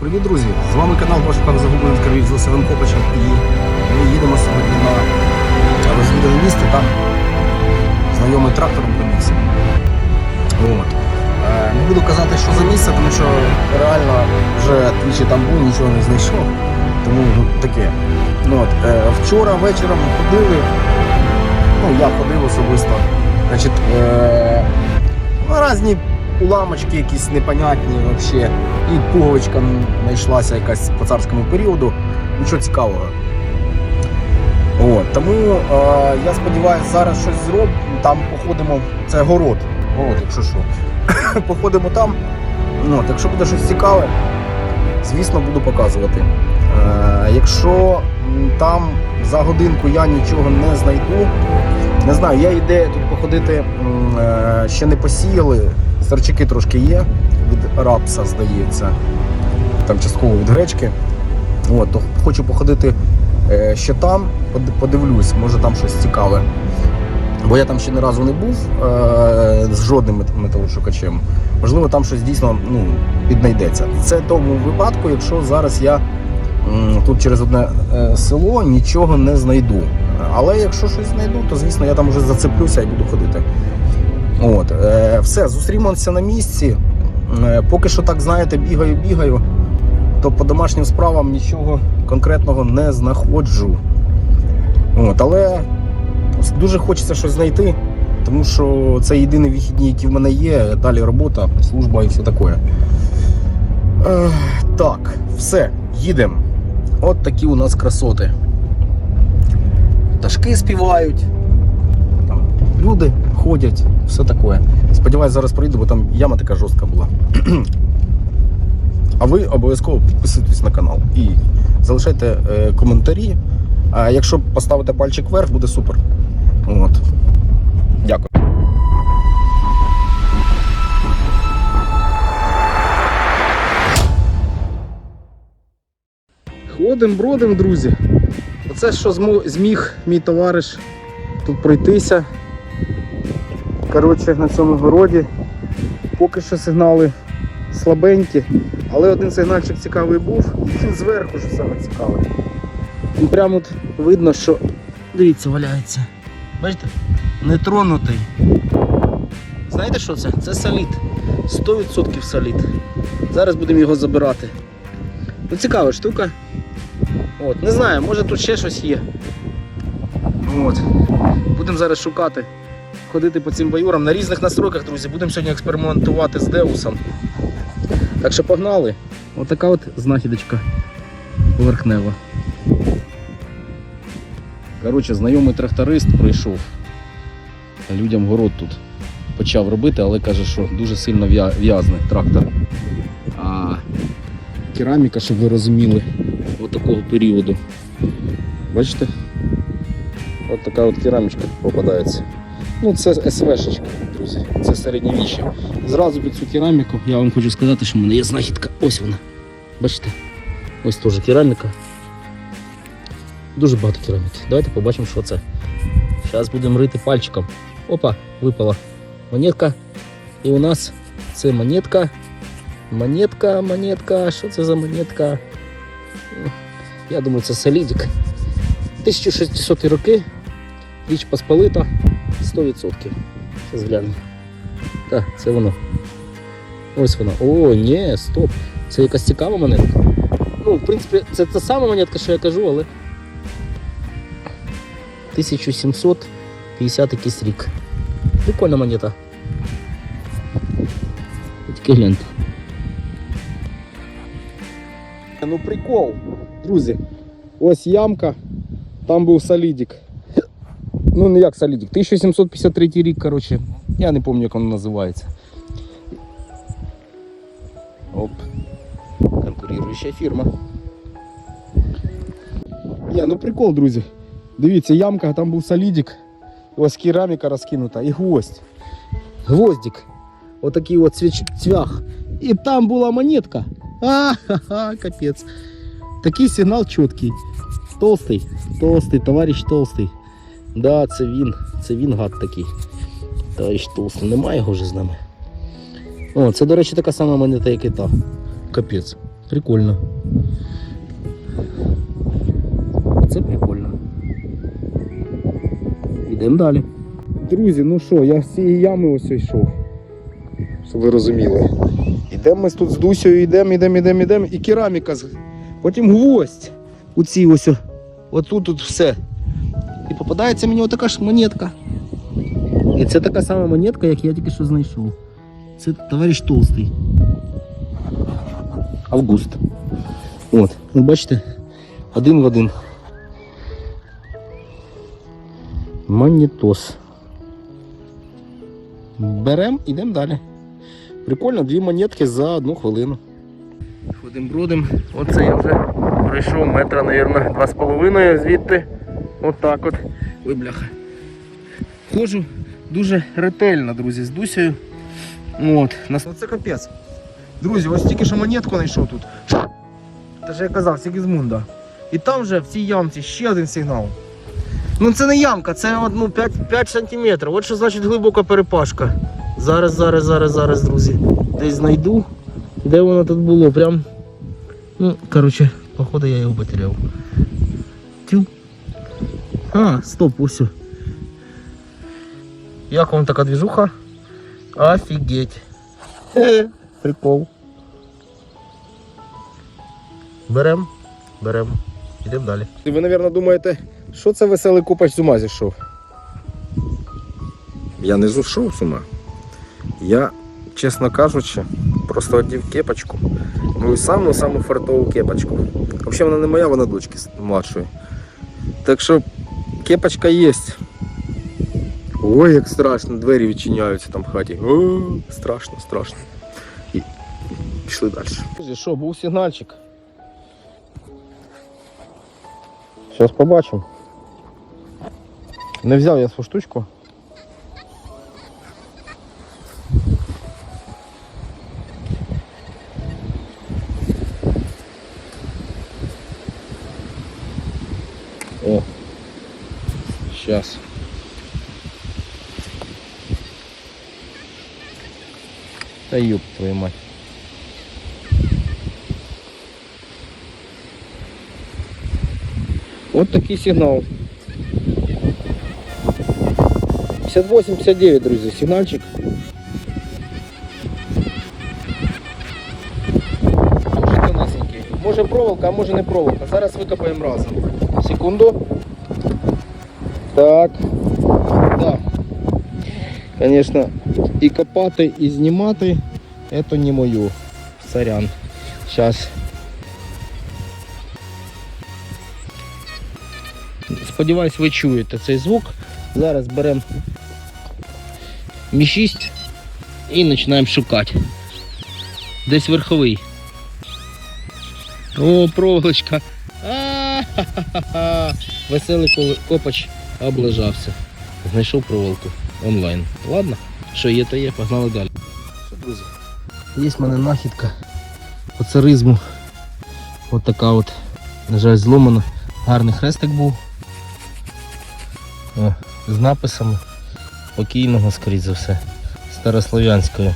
Привіт, друзі! З вами канал Пошуках загублених кровів з Василем Копачем і ми їдемо сьогодні на розвідане місце, там знайомий трактором примісся. От. Е, Не буду казати, що за місце, тому що реально вже двічі там був, нічого не знайшов. Тому ну, таке. Ну, от, е, вчора вечором ходили, ну я ходив особисто. Значить, е, різні уламочки якісь непонятні взагалі. І пуговичка знайшлася якась по царському періоду. Нічого цікавого. От, тому е, я сподіваюся, зараз щось зробимо. Там походимо. Це город. Город, якщо що. походимо там. От, якщо буде щось цікаве, звісно, буду показувати. Е, якщо там за годинку я нічого не знайду, не знаю, є ідея тут походити, е, ще не посіяли. Старчики трошки є від рапса, здається. Там частково від гречки. От, то хочу походити е, ще там, подивлюсь, може там щось цікаве. Бо я там ще ні разу не був е, з жодним металошукачем. Можливо, там щось дійсно ну, піднайдеться. Це тому випадку, якщо зараз я м, тут через одне е, село нічого не знайду. Але якщо щось знайду, то звісно я там вже зацеплюся і буду ходити. От, е, все, зустрімося на місці. Е, поки що так, знаєте, бігаю, бігаю, то по домашнім справам нічого конкретного не знаходжу. От, але дуже хочеться щось знайти, тому що це єдині вихідні, які в мене є. Далі робота, служба і все таке. Е, так, все, їдемо. От такі у нас красоти. Пташки співають, там люди ходять, все таке. Сподіваюсь, зараз прийду, бо там яма така жорстка була. А ви обов'язково підписуйтесь на канал і залишайте е, коментарі. А якщо поставите пальчик вверх, буде супер. От. Дякую. Ходим, бродим, друзі. Оце що зміг мій товариш тут пройтися. Коротше, на цьому городі. Поки що сигнали слабенькі, але один сигнальчик цікавий був. Він зверху що саме цікаве. Він прямо от видно, що. Дивіться, валяється. Бачите? Нетронутий. Знаєте що це? Це солід. 100% солід. Зараз будемо його забирати. Ну, цікава штука. От, не знаю, може тут ще щось є. От. Будемо зараз шукати, ходити по цим баюрам на різних настройках, друзі. Будемо сьогодні експериментувати з Деусом. Так що погнали. Отака от знахідочка поверхнева. Коротше, знайомий тракторист прийшов. Людям город тут почав робити, але каже, що дуже сильно в'я- в'язне трактор. А кераміка, щоб ви розуміли, от такого періоду. Бачите? От така от керамічка попадається. Ну, це СВшечка, друзі. Це середньовіччя. Зразу під цю кераміку я вам хочу сказати, що в мене є знахідка. Ось вона. Бачите? Ось теж кераміка. Дуже багато кераміки. Давайте побачимо, що це. Зараз будемо рити пальчиком. Опа, випала монетка. І у нас це монетка. Монетка, монетка. Що це за монетка? Я думаю, це солідик. 1600 роки. Річ Посполита 100%. Зараз глянемо. Так, це воно. Ось вона. О, ні, стоп. Це якась цікава монетка. Ну, в принципі, це та сама монетка, що я кажу, але. 1750 якийсь рік. Прикольна монета. Тільки гляньте. Ну прикол, друзі. Ось ямка, там був солідик. Ну, не як солідик. 1753 рік, коротше. Я не пам'ятаю, як воно називається. Оп. Конкуруюча фірма. Ні, ну прикол, друзі. Дивіться, ямка, там був солідик. Ось кераміка розкинута і гвоздь. Гвоздик. Отакий от цвіч... цвях. І там була монетка. А-ха-ха, капець. Такий сигнал чіткий. Толстий, толстий, товариш толстий. Да, це він, це він гад такий. Товариш толстий, немає його вже з нами. О, це, до речі, така сама монета, як і та. Капець. Прикольно. Це прикольно. Йдемо далі. Друзі, ну що, я з цієї ями ось йшов. Щоб ви розуміли. Йдемо ми тут з Дусею, йдемо, йдемо, йдемо, йдемо. І кераміка. Потім гвоздь. У цій ось. Отут тут все. Попадається мені отака ж монетка. І це така сама монетка, як я тільки що знайшов. Це товариш Толстий. Август. От, ну бачите, один в один. Монетос. Берем, ідемо далі. Прикольно, дві монетки за одну хвилину. Ходим бродим. Оце я вже пройшов метра, мабуть, два з половиною звідти. Отак от. Ой, бляха. Ходжу дуже ретельно, друзі, з Дусею. От. Нас... Оце капець. Друзі, ось тільки що монетку знайшов тут. Те ж я казав, Сігізмунда. І там вже в цій ямці ще один сигнал. Ну це не ямка, це ну, 5, 5 сантиметрів. От що значить глибока перепашка. Зараз, зараз, зараз, зараз, друзі. Десь знайду. Де воно тут було? Прям. Ну, коротше, походу я його потеряв. Тю. А, стоп, ось. Як вам така движуха? Офігеть. Хе, Прикол. Берем, берем. Йдемо далі. Ви, мабуть, думаєте, що це веселий купач з ума зійшов? Я не зійшов з ума. Я, чесно кажучи, просто одів кепочку. Мою саму саму фартову кепочку. Взагалі вона не моя, вона дочки младшої. Так що кепочка є. Ой, як страшно, двері відчиняються там в хаті. О, страшно, страшно. І пішли далі. Друзі, що, був сигнальчик. Зараз побачимо. Не взяв я свою штучку. Вот такий сигнал. 58-59, друзі, сигнальчик. Дуже тонесенький. Може проволока, а може не проволока. Зараз викопаємо разом. Секунду. Так. Да. Конечно, і копати, і знімати це не мою. Сорян. Сейчас. Сподіваюсь, ви чуєте цей звук. Зараз беремо мі6 і починаємо шукати. Десь верховий. О, проволочка. Веселий копач облажався. Знайшов проволоку онлайн. Ладно, що є, то є, погнали далі. Є в мене нахідка по царизму. От така от, на жаль, зломана. Гарний хрестик був. О, з написами покійного, скоріш за все, старослов'янською.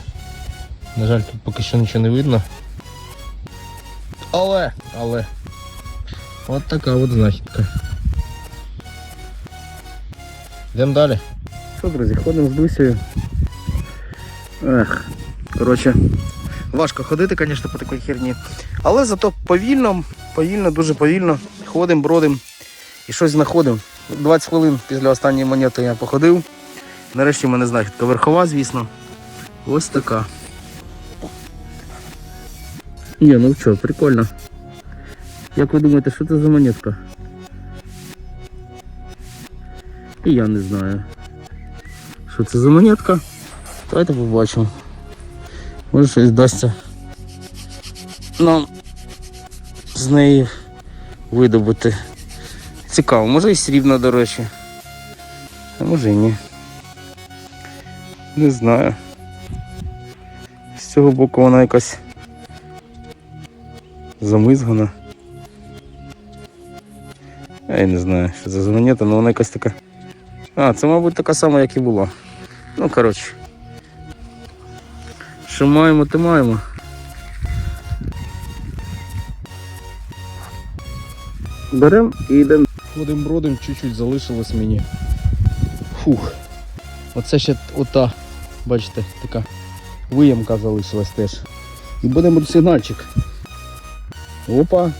На жаль, тут поки що нічого не видно. Але, але. От така от знахідка. Йдемо далі. Що, друзі, ходимо з Дусею. Ех, коротше, важко ходити, звісно, по такій херні. Але зато повільно, повільно, дуже повільно ходимо, бродимо і щось знаходимо. 20 хвилин після останньої монети я походив. Нарешті в мене знахідка верхова, звісно. Ось така. Ні, ну що, прикольно. Як ви думаєте, що це за монетка? І я не знаю. Що це за монетка? Давайте побачимо. Може щось вдасться нам з неї видобути. Цікаво, може і срібна, до речі. А може і ні. Не знаю. З цього боку вона якась замизгана. Я не знаю, що за монета, але вона якась така. А, це, мабуть, така сама, як і була. Ну, коротше. Що маємо, то маємо. беремо і йдемо. Ходимо бродом, чуть-чуть залишилось мені. Фух. Оце ще ота, бачите, така виямка залишилась теж. І будемо сигнальчик. Опа.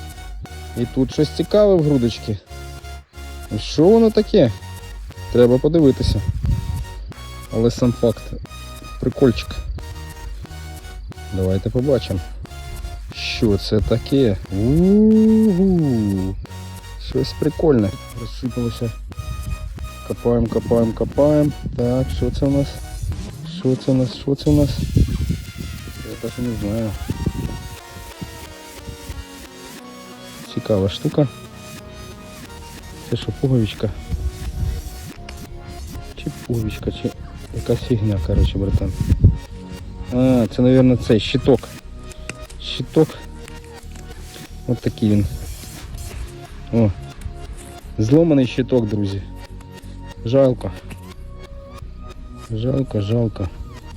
І тут щось цікаве в грудочці. Що воно таке? Треба подивитися. Але сам факт. Прикольчик. Давайте побачимо. Що це таке? У-у-у. Щось прикольне. Розсипалося. Копаємо, копаємо, копаємо. Так, що це у нас? Що це у нас? Що це у нас? Я так не знаю. Цікава штука. Це що, пуговичка? Чи пуговичка, чи якась фігня, коротше, братан. А, це, мабуть, цей щиток. Щиток. От такий він. О. Зломаний щиток, друзі. Жалко. Жалко, жалко.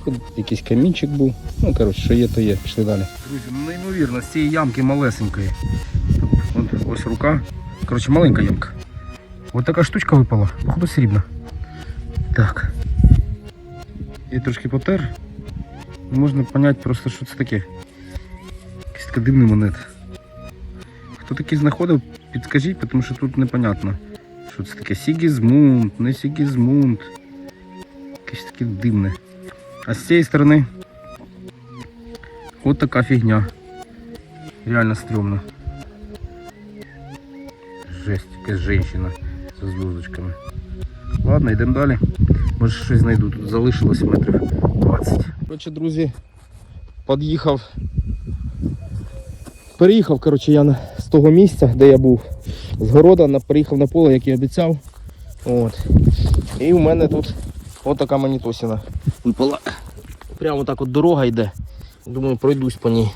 Тут якийсь камінчик був. Ну, коротше, що є, то є. Пішли далі. Друзі, ну неймовірно, з цієї ямки малесенької. От, ось рука. Коротше, маленька ямка. Ось така штучка випала. Походу срібна. Так. Я трошки потер. Можна зрозуміти просто, що це таке. Якийсь така дивний монет. Хто такий знаходив, підскажіть, тому що тут непонятно. Що це таке? Сігізмунд, не Сігізмунд. Якесь таке дивне. А з цієї сторони от така фігня. Реально стрьомно. Жесть, якась жінка з зв'язочками. Ладно, йдемо далі. Може щось знайду. Тут залишилось метрів 20. Коротше, друзі, під'їхав. Переїхав, коротше, я на- з того місця, де я був. З города на, приїхав на поле, як і обіцяв. От. І у мене тут от така манітосіна. Випала. Прямо так от дорога йде. Думаю, пройдусь по ній.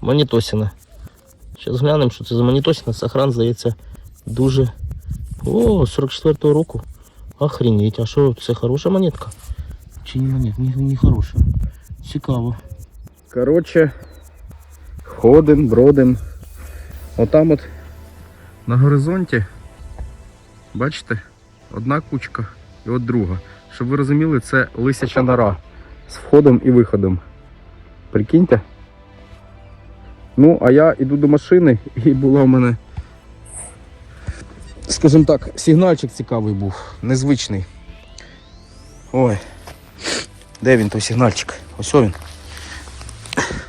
Манітосіна. Зараз глянемо, що це за манітосіна. Сохран, здається, дуже. О, 44-го року. Охренеть, а що, це хороша монетка? Чи не монет? Не, не хороша. Цікаво. Коротше, ходим, бродим. Отам от на горизонті, бачите, одна кучка і от друга. Щоб ви розуміли, це лисяча нора з входом і виходом. Прикиньте. Ну, а я йду до машини і була в мене, скажімо так, сигнальчик цікавий був, незвичний. Ой. Де він той сигнальчик? Ось він.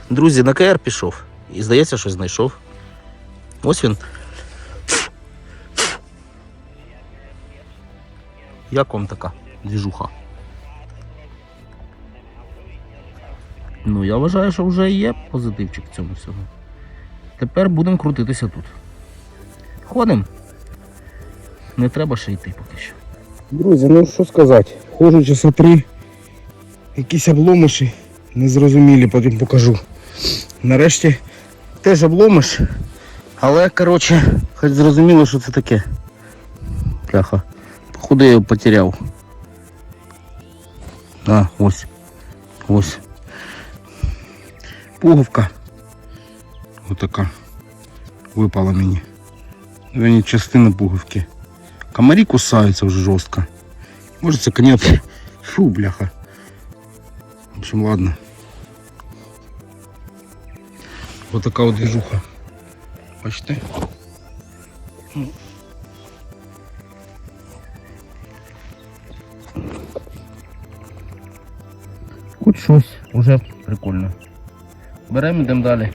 Друзі, на КР пішов. І здається, щось знайшов. Ось він. Як вам така двіжуха? Ну, я вважаю, що вже є позитивчик в цьому всього. Тепер будемо крутитися тут. Ходимо. Не треба ще йти поки що. Друзі, ну що сказати, ходжу часа три. Якісь обломиші незрозумілі, потім покажу. Нарешті теж обломиш, але коротше, хоч зрозуміло, що це таке. Пляха. Походу я його потеряв. А, ось. Ось. Пуговка. Отака. Випала мені. Верні, частина пуговки. Комарі кусаються вже жорстко. Може це конець. Фу, бляха. В общем, ладно. Вот такая вот движуха. Бачите? Хоч щось уже прикольно. Беремо, йдемо далі.